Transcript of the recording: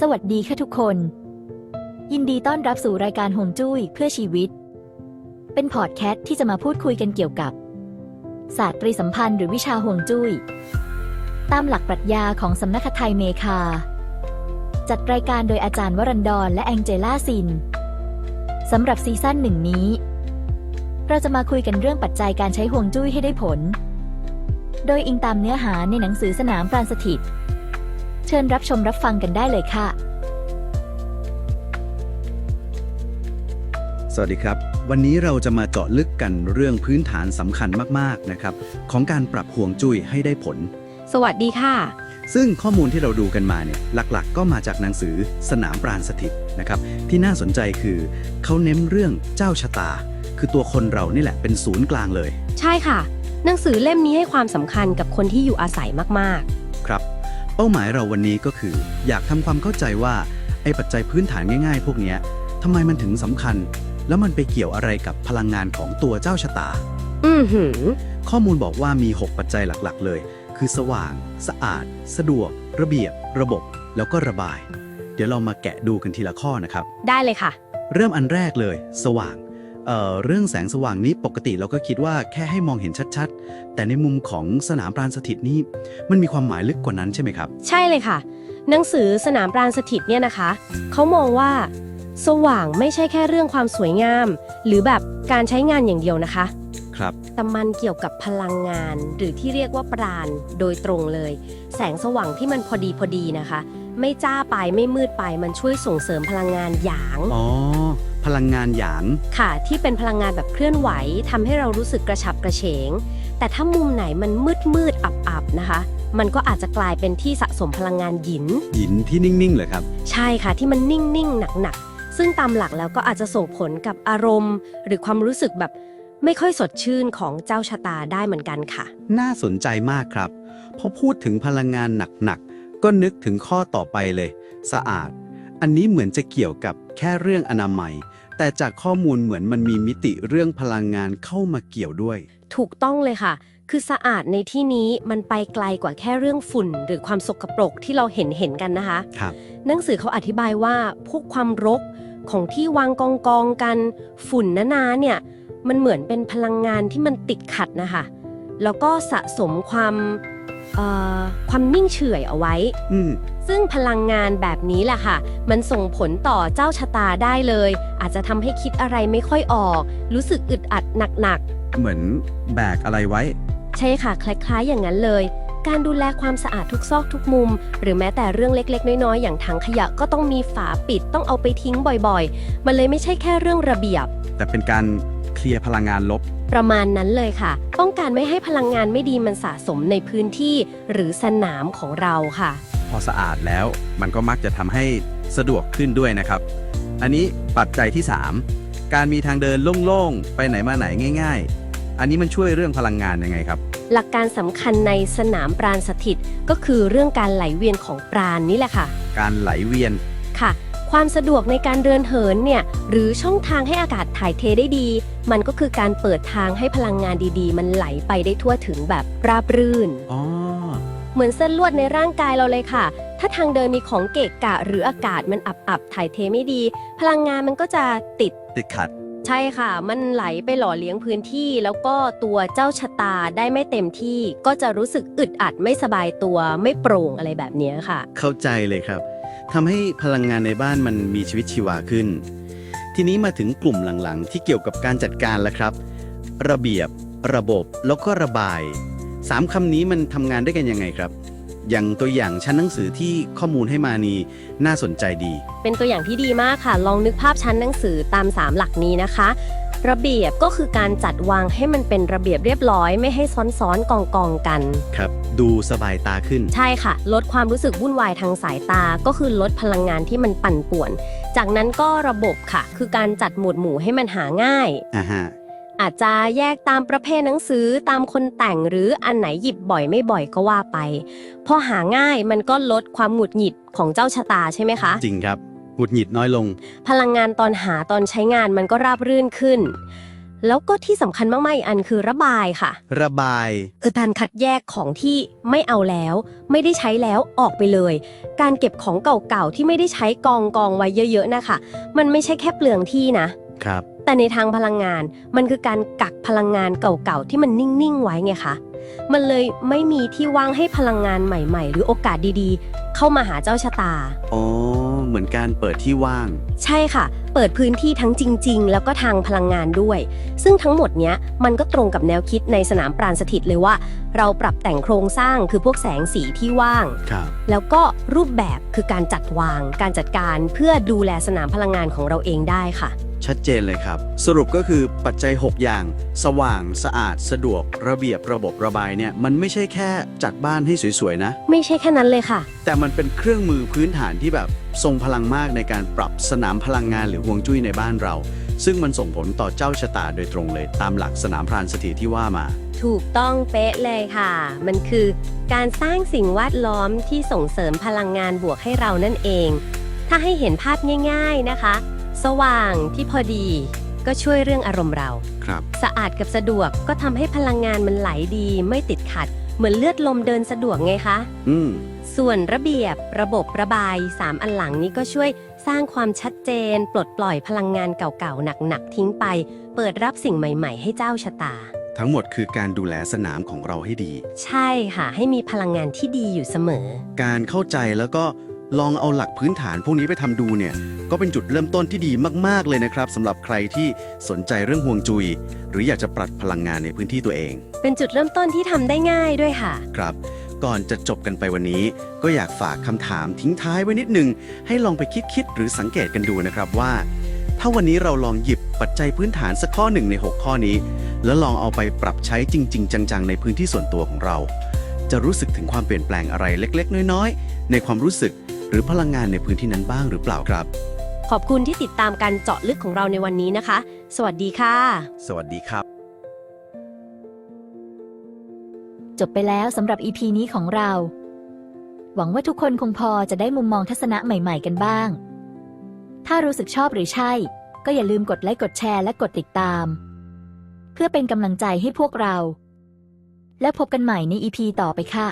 สวัสดีค่ะทุกคน ยินดีต้อนรับสู่รายการหงจุ้ยเพื่อชีวิต เป็นพอดแคสต์ที่จะมาพูดคุยกันเกี่ยวกับศาสตร์ปริสัมพันธ์หรือวิชาห่วงจุ้ย ตามหลักปรัชญาของสำนักไทยเมคา จัดรายการโดยอาจารย์วรันดรและแองเจล่าซินสำหรับซีซั่นหนึ่งนี้ เราจะมาคุยกันเรื่องปัจจัยการใช้ห่วงจุ้ยให้ได้ผล โดยอิงตามเนื้อหาในหนังสือสนามปราณสถิต เชิญรับชมรับฟังกันได้เลยค่ะ สวัสดีครับ วันนี้เราจะมาเจาะลึกกันเรื่องพื้นฐานสำคัญมากๆนะครับ ของการปรับห่วงจุ้ยให้ได้ผล สวัสดีค่ะ ซึ่งข้อมูลที่เราดูกันมาเนี่ยหลักๆ ก็มาจากหนังสือสนามปราณสถิตนะครับ ที่น่าสนใจคือ เขาเน้นเรื่องเจ้าชะตา คือตัวคนเรานี่แหละเป็นศูนย์กลางเลย ใช่ค่ะ หนังสือเล่มนี้ให้ความสำคัญกับคนที่อยู่อาศัยมากครับเป้าหมายเราวันนี้ก็คือ อยากทำความเข้าใจว่าไอ้ปัจจัยพื้นฐานง่ายๆ พวกเนี้ยทำไมมันถึงสำคัญ แล้วมันไปเกี่ยวอะไรกับพลังงานของตัวเจ้าชะตาๆอือหือ ข้อมูลบอกว่ามี 6 ปัจจัยหลักๆ เลย คือสว่าง สะอาด สะดวก ระเบียบ ระบบ แล้วก็ระบาย เดี๋ยวเรามาแกะดูกันทีละข้อนะครับ ได้เลยค่ะ เริ่มอันแรกเลย สว่าง เอ่อเรื่องแสงสว่างนี้ปกติเราก็คิดว่าแค่ให้มองเห็นชัดๆ แต่ในมุมของสนามปราณสถิตนี่มันมีความหมายลึกกว่านั้นใช่ไหมครับ ใช่เลยค่ะ หนังสือสนามปราณสถิตเนี่ยนะคะเขามองว่า สว่างไม่ใช่แค่เรื่องความสวยงาม หรือแบบการใช้งานอย่างเดียวนะคะครับแต่มันเกี่ยวกับพลังงานหรือที่เรียกว่าปราณโดยตรงเลย แสงสว่างที่มันพอดีพอดีนะคะ ไม่จ้าไปไม่มืดไปมันช่วยส่งเสริมพลังงานหยางอ๋อ พลังงานหยาง ค่ะที่เป็นพลังงานแบบเคลื่อนไหวทำให้เรารู้สึกกระฉับกระเฉง แต่ถ้ามุมไหนมันมืดมืดอับอับๆนะคะ มันก็อาจจะกลายเป็นที่สะสมพลังงานหยิน หยินที่นิ่งๆเลยครับ ใช่ค่ะที่มันนิ่งๆหนักๆ ซึ่งตามหลักแล้วก็อาจจะส่งผลกับอารมณ์ หรือความรู้สึกแบบไม่ค่อยสดชื่นของเจ้าชะตาได้เหมือนกันค่ะ น่าสนใจมากครับ พอพูดถึงพลังงานหนักๆ ก็นึกถึงข้อต่อไปเลย สะอาด อันนี้เหมือนจะเกี่ยวกับแค่เรื่องอนามัย แต่จากข้อมูลเหมือนมันมีมิติเรื่องพลังงานเข้ามาเกี่ยวด้วย ถูกต้องเลยค่ะ คือสะอาดในที่นี้มันไปไกลกว่าแค่เรื่องฝุ่น หรือความสกปรกที่เราเห็นเห็นๆกันนะคะ ครับ หนังสือเขาอธิบายว่าพวกความรกของที่วางกองกองๆกันฝุ่นหนาๆเนี่ยมันเหมือนเป็นพลังงานที่มันติดขัดนะคะ แล้วก็สะสมความ เอ่อความนิ่งเฉื่อยเอาไว้ อืม ซึ่งพลังงานแบบนี้แหละค่ะ มันส่งผลต่อเจ้าชะตาได้เลย อาจจะทำให้คิดอะไรไม่ค่อยออก รู้สึกอึดอัดหนักเหมือนแบกอะไรไว้ ๆ ใช่ค่ะ คล้าย ๆ อย่างนั้นเลย การดูแลความสะอาดทุกซอกทุกมุม หรือแม้แต่เรื่องเล็ก ๆ น้อย ๆ อย่างถังขยะก็ต้องมีฝาปิดต้องเอาไปทิ้งบ่อยๆ มันเลยไม่ใช่แค่เรื่องระเบียบ แต่เป็นการเคลียร์พลังงานลบ ประมาณนั้นเลยค่ะ ป้องกันไม่ให้พลังงานไม่ดีมันสะสมในพื้นที่หรือสนามของเราค่ะ พอสะอาดแล้วมันก็มักจะทำให้สะดวกขึ้นด้วยนะครับ อันนี้ปัจจัยที่ 3 การมีทางเดินโล่งๆ ไปไหนมาไหนง่าย ๆ อันนี้มันช่วยเรื่องพลังงานยังไงครับ หลักการสำคัญในสนามปราณสถิต ก็คือเรื่องการไหลเวียนของปราณนี่แหละค่ะ การไหลเวียนค่ะ ความสะดวกในการเดินเหินเนี่ยหรือช่องทางให้อากาศถ่ายเทได้ดี มันก็คือการเปิดทางให้พลังงานดีๆ มันไหลไปได้ทั่วถึงแบบราบรื่น อ๋อ เหมือนเส้นลวดในร่างกายเราเลยค่ะ ถ้าทางเดินมีของเกะกะ หรืออากาศมันอับๆถ่ายเทไม่ดี พลังงานมันก็จะติด ติดขัด ใช่ค่ะ มันไหลไปหล่อเลี้ยงพื้นที่ แล้วก็ตัวเจ้าชะตาได้ไม่เต็มที่ ก็จะรู้สึกอึดอัดไม่สบายตัวไม่โปร่งอะไรแบบเนี้ยค่ะ เข้าใจเลยครับทำให้พลังงานในบ้านมันมีชีวิตชีวาขึ้น ทีนี้มาถึงกลุ่มหลังๆ ที่เกี่ยวกับการจัดการแล้วครับ ระเบียบ ระบบ แล้วก็ระบายสามคำนี้มันทำงานด้วยกันยังไงครับ อย่างตัวอย่างชั้นหนังสือที่ข้อมูลให้มานี่น่าสนใจดี เป็นตัวอย่างที่ดีมากค่ะ ลองนึกภาพชั้นหนังสือตาม 3 หลักนี้นะคะ ระเบียบก็คือการจัดวางให้มันเป็นระเบียบเรียบร้อย ไม่ให้ซ้อนๆกองกองๆกัน ครับ ดูสบายตาขึ้น ใช่ค่ะ ลดความรู้สึกวุ่นวายทางสายตา ก็คือลดพลังงานที่มันปั่นป่วน จากนั้นก็ระบบค่ะ คือการจัดหมวดหมู่ให้มันหาง่าย อ่าฮะ อาจจะแยกตามประเภทหนังสือตามคนแต่งหรืออันไหนหยิบบ่อยไม่บ่อยก็ว่าไป พอหาง่ายมันก็ลดความหงุดหงิดของเจ้าชะตาใช่ไหมคะ จริงครับหงุดหงิดน้อยลง พลังงานตอนหาตอนใช้งานมันก็ราบรื่นขึ้น แล้วก็ที่สำคัญมากๆอีกอันคือระบายค่ะ ระบาย คือการคัดแยกของที่ไม่เอาแล้ว ไม่ได้ใช้แล้วออกไปเลย การเก็บของเก่าๆที่ไม่ได้ใช้กองกองๆไว้เยอะ ๆนะคะ มันไม่ใช่แค่เปลืองที่นะ ครับ แต่ในทางพลังงานมันคือการกักพลังงานเก่าๆที่มันนิ่งๆไว้ไงคะมันเลยไม่มีที่ว่างให้พลังงานใหม่ ๆ หรือโอกาสดีๆ เข้ามาหาเจ้าชะตา อ๋อ เหมือนการเปิดที่ว่าง ใช่ค่ะ เปิดพื้นที่ทั้งจริง ๆ แล้วก็ทางพลังงานด้วย ซึ่งทั้งหมดเนี้ยมันก็ตรงกับแนวคิดในสนามปราณสถิตเลยว่า เราปรับแต่งโครงสร้างคือพวกแสงสีที่ว่าง ครับ แล้วก็รูปแบบคือการจัดวาง การจัดการเพื่อดูแลสนามพลังงานของเราเองได้ค่ะ ชัดเจนเลยครับ สรุปก็คือปัจจัย 6 อย่าง สว่างสะอาดสะดวก ระเบียบระบบระบายเนี่ยมันไม่ใช่แค่จัดบ้านให้สวยๆนะ ไม่ใช่แค่นั้นเลยค่ะ แต่มันเป็นเครื่องมือพื้นฐานที่แบบทรงพลังมากในการปรับสนามพลังงานหรือฮวงจุ้ยในบ้านเรา ซึ่งมันส่งผลต่อเจ้าชะตาโดยตรงเลย ตามหลักสนามพรานสถิตที่ว่ามาถูกต้องเป๊ะเลยค่ะ มันคือการสร้างสิ่งแวดล้อมที่ส่งเสริมพลังงานบวกให้เรานั่นเอง ถ้าให้เห็นภาพง่าย ๆนะคะ สว่างที่พอดี ก็ช่วยเรื่องอารมณ์เรา ครับ สะอาดกับสะดวกก็ทำให้พลังงานมันไหลดีไม่ติดขัด เหมือนเลือดลมเดินสะดวกไงคะ อืม ส่วนระเบียบระบบระบาย 3 อันหลังนี้ก็ช่วยสร้างความชัดเจน ปลดปล่อยพลังงานเก่าๆ หนักๆ ทิ้งไป เปิดรับสิ่งใหม่ๆ ให้เจ้าชะตา ทั้งหมดคือการดูแลสนามของเราให้ดี ใช่ค่ะ ให้มีพลังงานที่ดีอยู่เสมอ การเข้าใจแล้วก็ ลองเอาหลักพื้นฐานพวกนี้ไปทำดูเนี่ย ก็เป็นจุดเริ่มต้นที่ดีมาก ๆ เลยนะครับสำหรับใครที่สนใจเรื่องห่วงจุย หรืออยากจะปรับพลังงานในพื้นที่ตัวเอง เป็นจุดเริ่มต้นที่ทำได้ง่ายด้วยค่ะ ครับ ก่อนจะจบกันไปวันนี้ ก็อยากฝากคำถามทิ้งท้ายไว้นิดนึง ให้ลองไปคิดคิดๆหรือสังเกตกันดูนะครับว่า ถ้าวันนี้เราลองหยิบปัจจัยพื้นฐานสักข้อหนึ่งใน 6 ข้อนี้ แล้วลองเอาไปปรับใช้จริง ๆ จัง ๆ ในพื้นที่ส่วนตัวของเรา จะรู้สึกถึงความเปลี่ยนแปลงอะไรเล็ก ๆ น้อย ๆ ในความรู้สึก หรือพลังงานในพื้นที่นั้นบ้างหรือเปล่าครับ ขอบคุณที่ติดตามการเจาะลึกของเราในวันนี้นะคะ สวัสดีค่ะ สวัสดีครับ จบไปแล้วสำหรับ EP นี้ของเรา หวังว่าทุกคนคงพอจะได้มุมมองทัศนะใหม่ ๆ กันบ้าง ถ้ารู้สึกชอบหรือใช่ ก็อย่าลืมกดไลค์กดแชร์และกดติดตาม เพื่อเป็นกำลังใจให้พวกเรา และพบกันใหม่ใน EP ต่อไปค่ะ